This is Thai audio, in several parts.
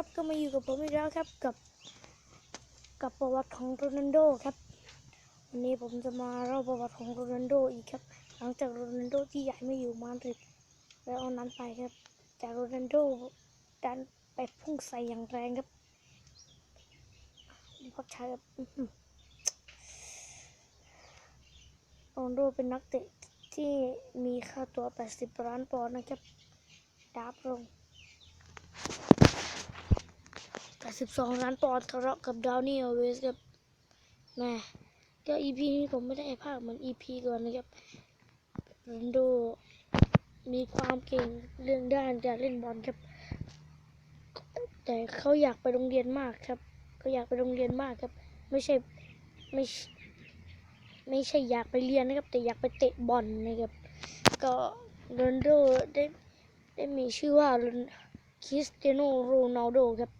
ครับ ก็มาอยู่กับผมอีกแล้วครับกับ กับประวัติของโรนัลโดครับ วันนี้ผมจะมาเล่าประวัติของโรนัลโดอีกครับ หลังจากโรนัลโดที่ย้ายมาอยู่มาดริดแล้วเอานั้นไปครับ จากโรนัลโดดันไปพุ่งใส่อย่างแรงครับพอใช้ครับโรนัลโดเป็นนักเตะที่มีค่าตัว 80 ล้านปอนด์นะครับดาบลง 82ล้านปอนด์ทะเลาะกับดาวนี่เอาเวสครับแม่ก็ EP นี้ผมไม่ได้ภาคเหมือน EP ก่อนนะครับโรนโดมีความเก่งเรื่องด้านการเล่นบอลครับ แต่เขาอยากไปโรงเรียนมากครับเขาอยากไปโรงเรียนมากครับ ไม่ใช่ไม่ไม่ใช่อยากไปเรียนนะครับ แต่อยากไปเตะบอลนะครับ ก็โรนโดได้ได้มีชื่อว่าคริสเตียโนโรนัลโดครับ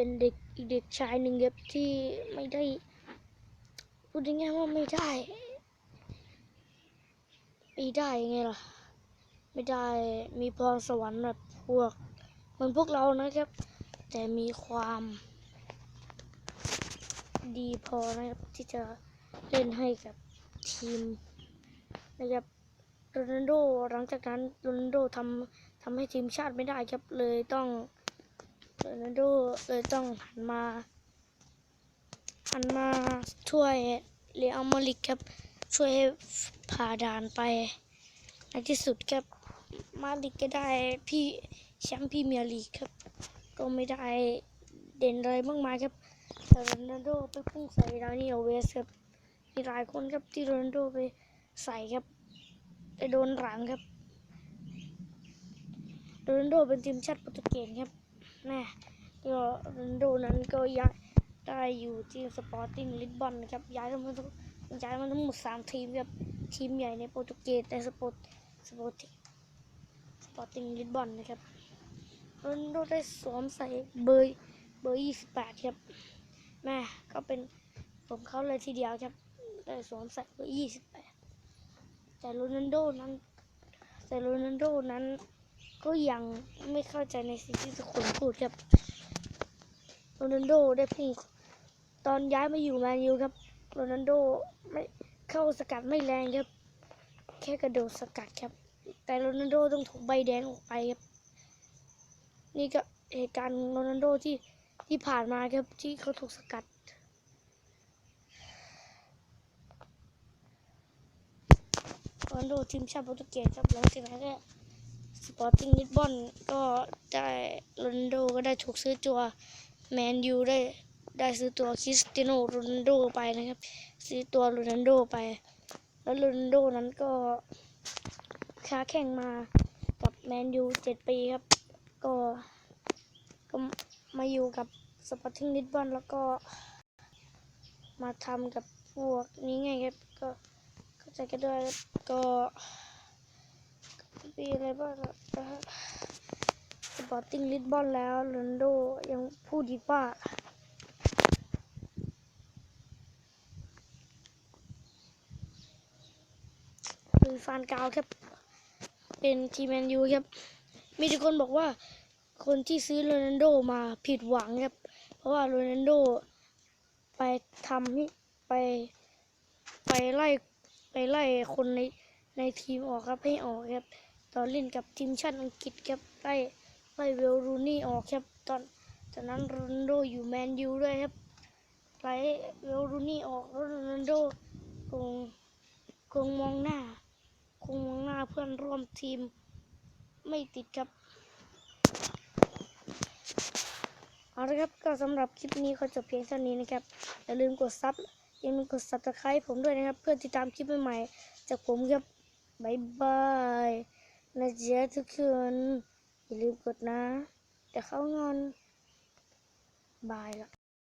เป็นเด็กอีกเด็กชายหนึ่งครับที่ไม่ได้ พูดง่ายว่าไม่ได้ ไม่ได้ยังไงล่ะ ไม่ได้มีพรสวรรค์แบบพวกเหมือนพวกเรานะครับ แต่มีความดีพอนะครับที่จะเล่นให้กับทีมนะครับโรนัลโดหลังจากนั้นโรนัลโดทำทำให้ทีมชาติไม่ได้ครับเลยต้อง โรนัลโดเลยต้องหันมาหันมาช่วยเรอัลมาริดครับ ช่วยผ่าด่านไป ในที่สุดครับ มาริดก็ได้พี่แชมป์พรีเมียร์ลีกครับ ก็ไม่ได้เด่นอะไรมากมายครับแต่โรนัลโดไปพุ่งใส่ดาวนี่เอาเวสครับมีหลายคนครับที่โรนัลโดไปใส่ครับไปโดนหลังครับโรนัลโดเป็นทีมชาติโปรตุเกสครับ แม่โรนัลโดนั้นก็ย้ายได้อยู่ที่สปอร์ติ้งลิสบอนนะครับย้ายมาทั้งย้ายมาทั้งหมดสามทีมครับทีมใหญ่ในโปรตุเกสในสปอร์ตสปอร์ติ้งสปอร์ติ้งลิสบอนนะครับโรนัลโดได้สวมใส่เบอร์เบอร์ยี่สิบแปดครับแม่ก็เป็นผมเขาเลยทีเดียวครับได้สวมใส่เบอร์ยี่สิบแปดแต่โรนัลโดนั้นแต่โรนัลโดนั้น ก็ยังไม่เข้าใจในสิ่งที่ทุกคนพูดครับโรนัลโดได้พุ่งตอนย้ายมาอยู่แมนยูครับโรนัลโดไม่เข้าสกัดไม่แรงครับ แค่กระโดดสกัดครับ แต่โรนัลโดต้องถูกใบแดงออกไปครับ นี่ก็เหตุการณ์โรนัลโดที่ที่ผ่านมาครับที่เขาถูกสกัดโรนัลโดทีมชาติโปรตุเกสครับหลังจากนั้นก็ สปอร์ติ้งลิสบอนก็ได้โรนโดก็ได้ถูกซื้อตัวแมนยูได้ได้ซื้อตัวคริสเตียโนโรนโดไปนะครับ ซื้อตัวโรนัลโดไป แล้วโรนัลโดนั้นก็ค้าแข่งมากับแมนยูเจ็ดปีครับ ก็ก็มาอยู่กับสปอร์ติ้งลิสบอนแล้วก็มาทำกับพวกนี้ไงครับ ก็เข้าใจกันด้วยก็ ปีอะไรบ้างสปอร์ติ้งลิสบอนแล้วโรนโดยังพูดอีกว่าคือฟานกาวครับ เป็นทีมแมนยูครับ มีทุกคนบอกว่า คนที่ซื้อโรนัลโดมาผิดหวังครับ เพราะว่าโรนัลโดไปทำให้ไป ไปไล่ไปไล่คนในในทีมออกครับให้ออกครับ ตอนเล่นกับทีมชาติอังกฤษครับไล่ไล่เวลรูนี่ออกครับตอนตอนนั้นโรนัลโดอยู่แมนยูด้วยครับไล่เวลรูนี่ออกแล้วโรนัลโดคงคงมองหน้า คงมองหน้าเพื่อนร่วมทีมไม่ติดครับเอาละครับก็สำหรับคลิปนี้ขอจบเพียงเท่านี้นะครับอย่าลืมกดซับอย่าลืมกด subscribe ผมด้วยนะครับ เพื่อติดตามคลิปใหม่ๆจากผมครับบายบาย นะจ๊ะทุกคนอย่าลืมกดนะ แต่เข้างอน บายละ